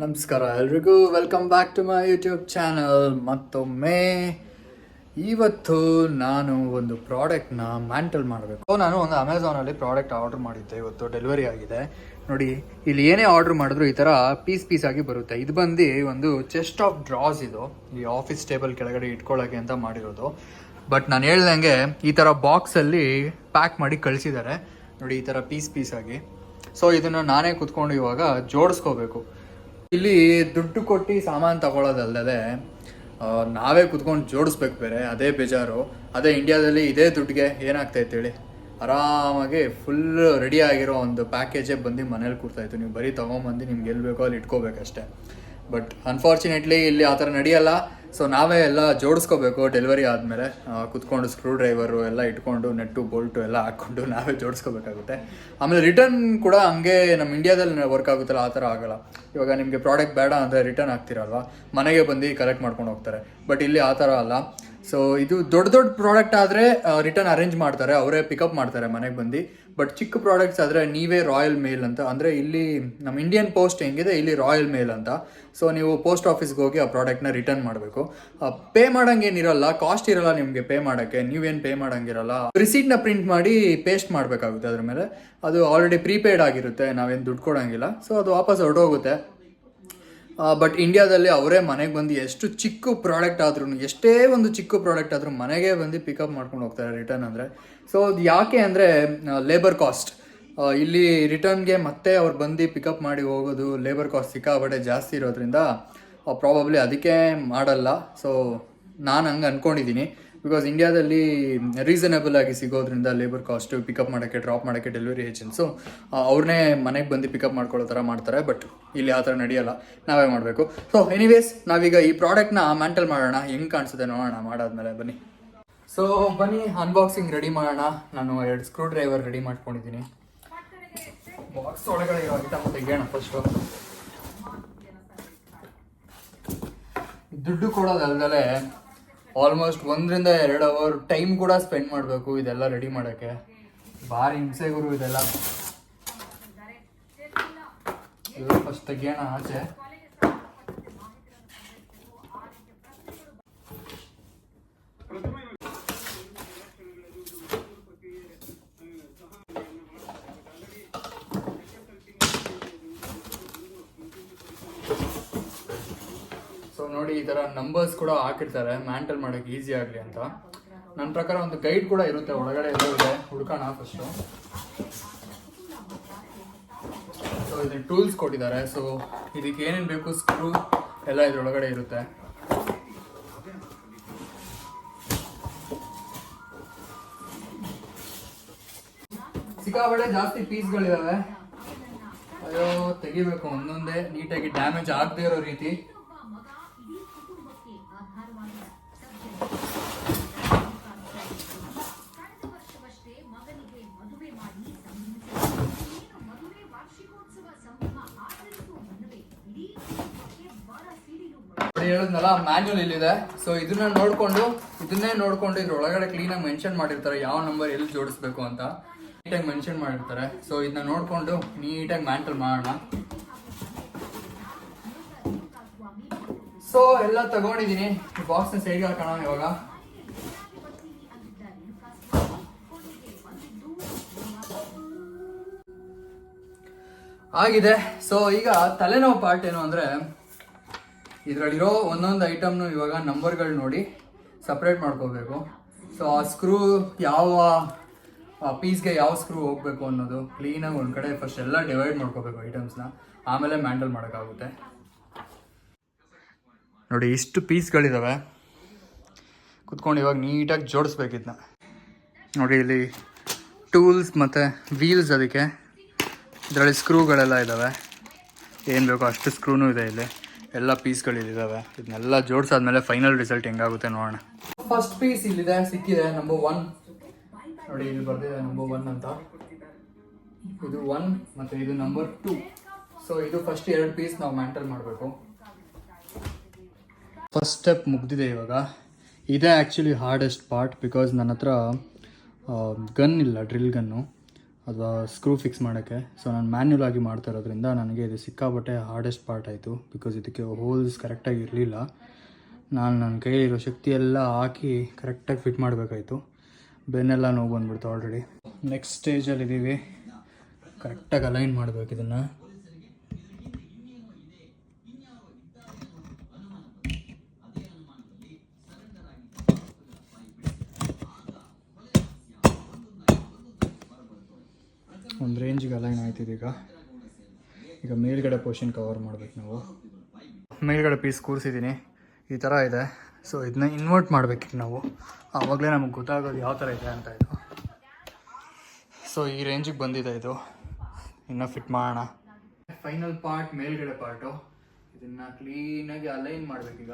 ನಮಸ್ಕಾರ ಎಲ್ರಿಗೂ. Welcome back to my YouTube channel ಮತ್ತೊಮ್ಮೆ ಇವತ್ತು ನಾನು ಒಂದು ಪ್ರಾಡಕ್ಟ್ನ ಮ್ಯಾಂಟಲ್ ಮಾಡಬೇಕು. ನಾನು ಒಂದು ಅಮೆಝಾನಲ್ಲಿ ಪ್ರಾಡಕ್ಟ್ ಆರ್ಡರ್ ಮಾಡಿದ್ದೆ. ಇವತ್ತು ಡೆಲಿವರಿ ಆಗಿದೆ. ನೋಡಿ, ಇಲ್ಲಿ ಏನೇ ಆರ್ಡರ್ ಮಾಡಿದ್ರು ಈ ಥರ ಪೀಸ್ ಪೀಸ್ ಆಗಿ ಬರುತ್ತೆ. ಇದು ಬಂದು ಒಂದು ಚೆಸ್ಟ್ ಆಫ್ ಡ್ರಾಸ್ ಇದು. ಈ ಆಫೀಸ್ ಟೇಬಲ್ ಕೆಳಗಡೆ ಇಟ್ಕೊಳ್ಳೋಕೆ ಅಂತ ಮಾಡಿರೋದು. ಬಟ್ ನಾನು ಹೇಳ್ದಂಗೆ ಈ ಥರ ಬಾಕ್ಸಲ್ಲಿ ಪ್ಯಾಕ್ ಮಾಡಿ ಕಳಿಸಿದ್ದಾರೆ. ನೋಡಿ, ಈ ಥರ ಪೀಸ್ ಪೀಸ್ ಆಗಿ. ಸೊ ಇದನ್ನು ನಾನೇ ಕುತ್ಕೊಂಡು ಇವಾಗ ಜೋಡಿಸ್ಕೋಬೇಕು. ಇಲ್ಲಿ ದುಡ್ಡು ಕೊಟ್ಟು ಸಾಮಾನು ತಗೊಳ್ಳೋದಲ್ಲದೆ ನಾವೇ ಕುತ್ಕೊಂಡು ಜೋಡಿಸ್ಬೇಕು ಬೇರೆ, ಅದೇ ಬೇಜಾರು. ಅದೇ ಇಂಡಿಯಾದಲ್ಲಿ ಇದೇ ದುಡ್ಡಿಗೆ ಏನಾಗ್ತೈತೆ ಹೇಳಿ? ಆರಾಮಾಗಿ ಫುಲ್ ರೆಡಿ ಆಗಿರೋ ಒಂದು ಪ್ಯಾಕೇಜೇ ಬಂದು ಮನೇಲಿ ಕೂರ್ತಾಯಿತ್ತು ನೀವು ಬರೀ ತೊಗೊಂಬಂದು ನಿಮ್ಗೆ ಎಲ್ಲಿ ಬೇಕೋ ಅಲ್ಲಿ ಇಟ್ಕೋಬೇಕಷ್ಟೇ. ಬಟ್ ಅನ್ಫಾರ್ಚುನೇಟ್ಲಿ ಇಲ್ಲಿ ಆ ಥರ ನಡೆಯಲ್ಲ. ಸೊ ನಾವೇ ಎಲ್ಲ ಜೋಡಿಸ್ಕೋಬೇಕು ಡೆಲಿವರಿ ಆದಮೇಲೆ. ಕುತ್ಕೊಂಡು ಸ್ಕ್ರೂ ಡ್ರೈವರು ಎಲ್ಲ ಇಟ್ಕೊಂಡು ನೆಟ್ಟು ಬೋಲ್ಟು ಎಲ್ಲ ಹಾಕ್ಕೊಂಡು ನಾವೇ ಜೋಡಿಸ್ಕೋಬೇಕಾಗುತ್ತೆ. ಆಮೇಲೆ ರಿಟರ್ನ್ ಕೂಡ ಹಂಗೆ ನಮ್ಮ ಇಂಡಿಯಾದಲ್ಲಿ ವರ್ಕ್ ಆಗುತ್ತಲ್ಲ, ಆ ಥರ ಆಗಲ್ಲ. ಇವಾಗ ನಿಮಗೆ ಪ್ರಾಡಕ್ಟ್ ಬೇಡ ಅಂದರೆ ರಿಟರ್ನ್ ಆಗ್ತಿರಲ್ವಾ ಮನೆಗೆ ಬಂದು ಕಲೆಕ್ಟ್ ಮಾಡ್ಕೊಂಡು ಹೋಗ್ತಾರೆ. ಬಟ್ ಇಲ್ಲಿ ಆ ಥರ ಅಲ್ಲ. ಸೊ ಇದು ದೊಡ್ಡ ದೊಡ್ಡ ಪ್ರಾಡಕ್ಟ್ ಆದರೆ ರಿಟರ್ನ್ ಅರೇಂಜ್ ಮಾಡ್ತಾರೆ. ಅವರೇ ಪಿಕಪ್ ಮಾಡ್ತಾರೆ ಮನೆಗೆ ಬಂದು. ಬಟ್ ಚಿಕ್ಕ ಪ್ರಾಡಕ್ಟ್ಸ್ ಆದರೆ ನೀವೇ ರಾಯಲ್ ಮೇಲ್ ಅಂತ. ಅಂದರೆ ಇಲ್ಲಿ ನಮ್ಮ ಇಂಡಿಯನ್ ಪೋಸ್ಟ್ ಹೆಂಗಿದೆ, ಇಲ್ಲಿ ರಾಯಲ್ ಮೇಲ್ ಅಂತ. ಸೊ ನೀವು ಪೋಸ್ಟ್ ಆಫೀಸ್ಗೆ ಹೋಗಿ ಆ ಪ್ರಾಡಕ್ಟ್ನ ರಿಟರ್ನ್ ಮಾಡಬೇಕು. ಪೇ ಮಾಡೋಂಗೇನಿರಲ್ಲ ಕಾಸ್ಟ್ ಇರಲ್ಲ ನಿಮಗೆ ಪೇ ಮಾಡೋಕ್ಕೆ. ನೀವೇನು ಪೇ ಮಾಡೋಂಗಿರಲ್ಲ. ರಿಸೀಟ್ನ ಪ್ರಿಂಟ್ ಮಾಡಿ ಪೇಸ್ಟ್ ಮಾಡಬೇಕಾಗುತ್ತೆ ಅದ್ರ ಮೇಲೆ. ಅದು ಆಲ್ರೆಡಿ ಪ್ರೀಪೇಯ್ಡ್ ಆಗಿರುತ್ತೆ, ನಾವೇನು ದುಡ್ಡು ಕೊಡೋಂಗಿಲ್ಲ. ಸೊ ಅದು ವಾಪಸ್ ಹೊರಟೋಗುತ್ತೆ. ಬಟ್ ಇಂಡಿಯಾದಲ್ಲಿ ಅವರೇ ಮನೆಗೆ ಬಂದು ಎಷ್ಟು ಚಿಕ್ಕ ಪ್ರಾಡಕ್ಟ್ ಆದ್ರೂ ಎಷ್ಟೇ ಒಂದು ಚಿಕ್ಕ ಪ್ರಾಡಕ್ಟ್ ಆದರೂ ಮನೆಗೆ ಬಂದು ಪಿಕಪ್ ಮಾಡ್ಕೊಂಡು ಹೋಗ್ತಾರೆ ರಿಟರ್ನ್ ಅಂದರೆ. ಸೊ ಅದು ಯಾಕೆ ಅಂದರೆ ಲೇಬರ್ ಕಾಸ್ಟ್ ಇಲ್ಲಿ ರಿಟರ್ನ್ಗೆ ಮತ್ತೆ ಅವ್ರು ಬಂದು ಪಿಕಪ್ ಮಾಡಿ ಹೋಗೋದು ಲೇಬರ್ ಕಾಸ್ಟ್ ಸಿಕ್ಕಾಪಟ್ಟೆ ಜಾಸ್ತಿ ಇರೋದ್ರಿಂದ ಪ್ರಾಬಬ್ಲಿ ಅದಕ್ಕೆ ಮಾಡಲ್ಲ. ಸೊ ನಾನು ಹಂಗೆ ಅಂದ್ಕೊಂಡಿದ್ದೀನಿ ಬಿಕಾಸ್ ಇಂಡಿಯಾದಲ್ಲಿ ರೀಸನಬಲ್ ಆಗಿ ಸಿಗೋದ್ರಿಂದ ಲೇಬರ್ ಕಾಸ್ಟು ಪಿಕಪ್ ಮಾಡೋಕ್ಕೆ ಡ್ರಾಪ್ ಮಾಡೋಕ್ಕೆ ಡೆಲಿವರಿ ಏಜೆಂಟ್ಸು ಅವ್ರನ್ನೇ ಮನೆಗೆ ಬಂದು ಪಿಕಪ್ ಮಾಡ್ಕೊಳ್ಳೋ ಥರ ಮಾಡ್ತಾರೆ. ಬಟ್ ಇಲ್ಲಿ ಆ ಥರ ನಡೆಯಲ್ಲ. ನಾವೇ ಮಾಡಬೇಕು. ಸೊ ಎನಿವೇಸ್ ನಾವೀಗ ಈ ಪ್ರಾಡಕ್ಟ್ನ ಮ್ಯಾಂಟಲ್ ಮಾಡೋಣ. ಹೆಂಗೆ ಕಾಣಿಸುತ್ತೆ ನೋಡೋಣ. ಮಾಡಾದ್ಮೇಲೆ ಬನ್ನಿ. ಸೊ ಬನ್ನಿ ಅನ್ಬಾಕ್ಸಿಂಗ್ ರೆಡಿ ಮಾಡೋಣ. ನಾನು ಎರಡು ಸ್ಕ್ರೂ ಡ್ರೈವರ್ ರೆಡಿ ಮಾಡ್ಕೊಂಡಿದ್ದೀನಿ. ಬಾಕ್ಸ್ ಒಳಗಡೆ ಇರೋ ಐಟಮ್ ತೆಗಿಯೋಣ ಫಸ್ಟು ದುಡ್ಡು ಕೊಡೋದಲ್ದಲೆ ಆಲ್ಮೋಸ್ಟ್ ಒಂದರಿಂದ ಎರಡು ಅವರ್ ಟೈಮ್ ಕೂಡ ಸ್ಪೆಂಡ್ ಮಾಡಬೇಕು ಇದೆಲ್ಲ ರೆಡಿ ಮಾಡೋಕ್ಕೆ. ಭಾರಿ ಹಿಂಸೆ ಗುರು ಇದೆಲ್ಲ. ಇದು ಫಸ್ಟ್ ತೆಗಿಯೋಣ ಆಚೆ ಸೊ ನೋಡಿ ಈ ಥರ ನಂಬರ್ಸ್ ಕೂಡ ಹಾಕಿರ್ತಾರೆ ಮ್ಯಾಂಟಲ್ ಮಾಡೋಕ್ಕೆ ಈಸಿ ಆಗಲಿ ಅಂತ. ನನ್ನ ಪ್ರಕಾರ ಒಂದು ಗೈಡ್ ಕೂಡ ಇರುತ್ತೆ, ಒಳಗಡೆ ಎಲ್ಲ ಇದೆ. ಹುಡ್ಕೋಣ ಫಸ್ಟು ಸೊ ಇದನ್ನ ಟೂಲ್ಸ್ ಕೊಟ್ಟಿದ್ದಾರೆ. ಸೊ ಇದಕ್ಕೆ ಏನೇನು ಬೇಕು ಸ್ಕ್ರೂ ಎಲ್ಲ ಇದ್ರೊಳಗಡೆ ಇರುತ್ತೆ. ಸಿಕ್ಕಾಪಟ್ಟೆ ಜಾಸ್ತಿ ಪೀಸ್ಗಳಿದಾವೆ ಅಯ್ಯೋ, ತೆಗಿಬೇಕು ಒಂದೊಂದೇ ನೀಟಾಗಿ ಡ್ಯಾಮೇಜ್ ಆಗದೇ ಇರೋ ರೀತಿ. ನೋಡಿ ಹೇಳಿದ್ನಲ್ಲ ಮ್ಯಾನ್ಯಲ್ ಇಲ್ಲಿದೆ. ಸೊ ಇದನ್ನ ನೋಡ್ಕೊಂಡು, ಇದನ್ನೇ ನೋಡ್ಕೊಂಡು ಇದ್ರ ಒಳಗಡೆ ಕ್ಲೀನಾಗಿ ಮೆನ್ಷನ್ ಮಾಡಿರ್ತಾರೆ, ಯಾವ ನಂಬರ್ ಎಲ್ಲಿ ಜೋಡಿಸ್ಬೇಕು ಅಂತ. ನೀಟಾಗಿ ಮೆನ್ಷನ್ ಮಾಡಿರ್ತಾರೆ. ಸೊ ಇದನ್ನ ನೋಡ್ಕೊಂಡು ನೀಟಾಗಿ ಮ್ಯಾಂಟಲ್ ಮಾಡೋಣ. ಸೊ ಎಲ್ಲ ತಗೊಂಡಿದ್ದೀನಿ. ಬಾಕ್ಸ್ ಬಾಕ್ಸ್ನ ಸೈಡ್ ಹಾಕೋಣ ಇವಾಗ. ಆಗಿದೆ. ಸೊ ಈಗ ತಲೆನೋವು ಪಾರ್ಟ್ ಏನು ಅಂದರೆ ಇದರಲ್ಲಿರೋ ಒಂದೊಂದು ಐಟಮ್ನು ಇವಾಗ ನಂಬರ್ಗಳು ನೋಡಿ ಸಪ್ರೇಟ್ ಮಾಡ್ಕೋಬೇಕು. ಸೊ ಆ ಸ್ಕ್ರೂ ಯಾವ ಪೀಸ್ಗೆ ಯಾವ ಸ್ಕ್ರೂ ಹೋಗಬೇಕು ಅನ್ನೋದು ಕ್ಲೀನಾಗಿ ಒಂದು ಕಡೆ ಫಸ್ಟ್ ಎಲ್ಲ ಡಿವೈಡ್ ಮಾಡ್ಕೋಬೇಕು ಐಟಮ್ಸ್ನ ಆಮೇಲೆ ಮ್ಯಾಂಡಲ್ ಮಾಡೋಕ್ಕಾಗುತ್ತೆ. ನೋಡಿ ಇಷ್ಟು ಪೀಸ್ಗಳಿದ್ದಾವೆ ಕುತ್ಕೊಂಡು ಇವಾಗ ನೀಟಾಗಿ ಜೋಡಿಸ್ಬೇಕಿದ್ನ ನೋಡಿ ಇಲ್ಲಿ ಟೂಲ್ಸ್ ಮತ್ತು ವೀಲ್ಸ್ ಅದಕ್ಕೆ. ಇದರಲ್ಲಿ ಸ್ಕ್ರೂಗಳೆಲ್ಲ ಇದ್ದಾವೆ ಏನು ಬೇಕೋ ಅಷ್ಟು ಸ್ಕ್ರೂನೂ ಇದೆ ಇಲ್ಲಿ. ಎಲ್ಲ ಪೀಸ್ಗಳಿದ್ದಾವೆ ಇದನ್ನೆಲ್ಲ ಜೋಡಿಸಾದ್ಮೇಲೆ ಫೈನಲ್ ರಿಸಲ್ಟ್ ಹೆಂಗಾಗುತ್ತೆ ನೋಡೋಣ. ಫಸ್ಟ್ ಪೀಸ್ ಇಲ್ಲಿದೆ, ಸಿಕ್ಕಿದೆ ನಂಬರ್ ಒನ್ ನೋಡಿ, ಇಲ್ಲಿ ಬರ್ದಿದೆ ನಂಬರ್ ಒನ್ ಅಂತ. ಇದು ಒನ್ ಮತ್ತು ಇದು ನಂಬರ್ ಟೂ ಸೊ ಇದು ಫಸ್ಟ್ ಎರಡು ಪೀಸ್ ನಾವು ಮ್ಯಾಂಟಲ್ ಮಾಡಬೇಕು. ಫಸ್ಟ್ ಸ್ಟೆಪ್ ಮುಗ್ದಿದೆ ಇವಾಗ. ಇದೇ ಆ್ಯಕ್ಚುಲಿ ಹಾರ್ಡೆಸ್ಟ್ ಪಾರ್ಟ್ ಬಿಕಾಸ್ ನನ್ನ ಹತ್ರ ಗನ್ ಇಲ್ಲ ಡ್ರಿಲ್ ಗನ್ನು ಅಥವಾ ಸ್ಕ್ರೂ ಫಿಕ್ಸ್ ಮಾಡೋಕ್ಕೆ. ಸೊ ನಾನು ಮ್ಯಾನ್ಯುಲ್ ಆಗಿ ಮಾಡ್ತಾ ಇರೋದ್ರಿಂದ ನನಗೆ ಇದು ಸಿಕ್ಕಾಬಟ್ಟೆ ಹಾರ್ಡೆಸ್ಟ್ ಪಾರ್ಟ್ ಆಯಿತು. ಬಿಕಾಸ್ ಇದಕ್ಕೆ ಹೋಲ್ಸ್ ಕರೆಕ್ಟಾಗಿ ಇರಲಿಲ್ಲ. ನಾನು ನನ್ನ ಕೈಯಲ್ಲಿರೋ ಶಕ್ತಿ ಎಲ್ಲ ಹಾಕಿ ಕರೆಕ್ಟಾಗಿ ಫಿಟ್ ಮಾಡಬೇಕಾಯ್ತು. ಬೆನ್ನೆಲ್ಲ ನೋವು ಬಂದ್ಬಿಡ್ತು ಆಲ್ರೆಡಿ ನೆಕ್ಸ್ಟ್ ಸ್ಟೇಜಲ್ಲಿ ಇದ್ದೀವಿ ಕರೆಕ್ಟಾಗಿ ಅಲೈನ್ ಮಾಡಬೇಕು ಇದನ್ನು. ಒಂದು ರೇಂಜಿಗೆ ಅಲೈನ್ ಆಯ್ತಿದೆ ಈಗ. ಈಗ ಮೇಲ್ಗಡೆ ಪೋರ್ಷನ್ ಕವರ್ ಮಾಡ್ಬೇಕು ನಾವು. ಮೇಲ್ಗಡೆ ಪೀಸ್ ಕೂರಿಸಿದ್ದೀನಿ ಈ ಥರ ಇದೆ. ಸೊ ಇದನ್ನ ಇನ್ವರ್ಟ್ ಮಾಡ್ಬೇಕು ನಾವು. ಆವಾಗಲೇ ನಮಗೆ ಗೊತ್ತಾಗೋದು ಯಾವ ಥರ ಇದೆ ಅಂತ ಇದು. ಸೊ ಈ ರೇಂಜಿಗೆ ಬಂದಿದೆ ಇದು. ಇನ್ನೂ ಫಿಟ್ ಮಾಡೋಣ. ಫೈನಲ್ ಪಾರ್ಟ್ ಮೇಲ್ಗಡೆ ಪಾರ್ಟು ಇದನ್ನು ಕ್ಲೀನಾಗಿ ಅಲೈನ್ ಮಾಡ್ಬೇಕೀಗ.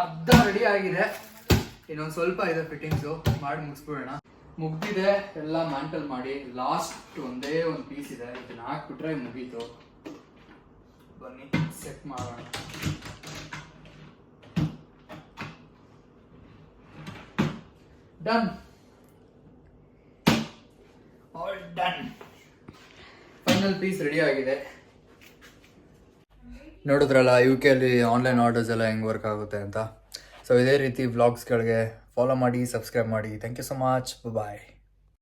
ಅರ್ಧ ರೆಡಿ ಆಗಿದೆ. ಇನ್ನೊಂದು ಸ್ವಲ್ಪ ಇದೆ ಫಿಟ್ಟಿಂಗ್ಸು ಮಾಡಿ ಮುಗಿಸ್ಬಿಡೋಣ. ಮುಗ್ದಿದೆ, ಎಲ್ಲ ಮ್ಯಾಂಟಲ್ ಮಾಡಿ. ಲಾಸ್ಟ್ ಒಂದೇ ಒಂದು ಪೀಸ್ ಇದೆ. ಇದನ್ನ ಹಾಕ್ಬಿಟ್ರೆ ಮುಗೀತು. ಬನ್ನಿ ಸೆಟ್ ಮಾಡೋಣ. Done all done final piece ready ಆಗಿದೆ. ನೋಡಿದ್ರಲ್ಲ ಯು ಕೆಲಿ ಆನ್ಲೈನ್ ಆರ್ಡರ್ಸ್ ಎಲ್ಲ ಹೆಂಗೆ ವರ್ಕ್ ಆಗುತ್ತೆ ಅಂತ. ಸೊ ಇದೇ ರೀತಿ ವ್ಲಾಗ್ಸ್ಗಳಿಗೆ ಫಾಲೋ ಮಾಡಿ ಸಬ್ಸ್ಕ್ರೈಬ್ ಮಾಡಿ. Thank you so much bye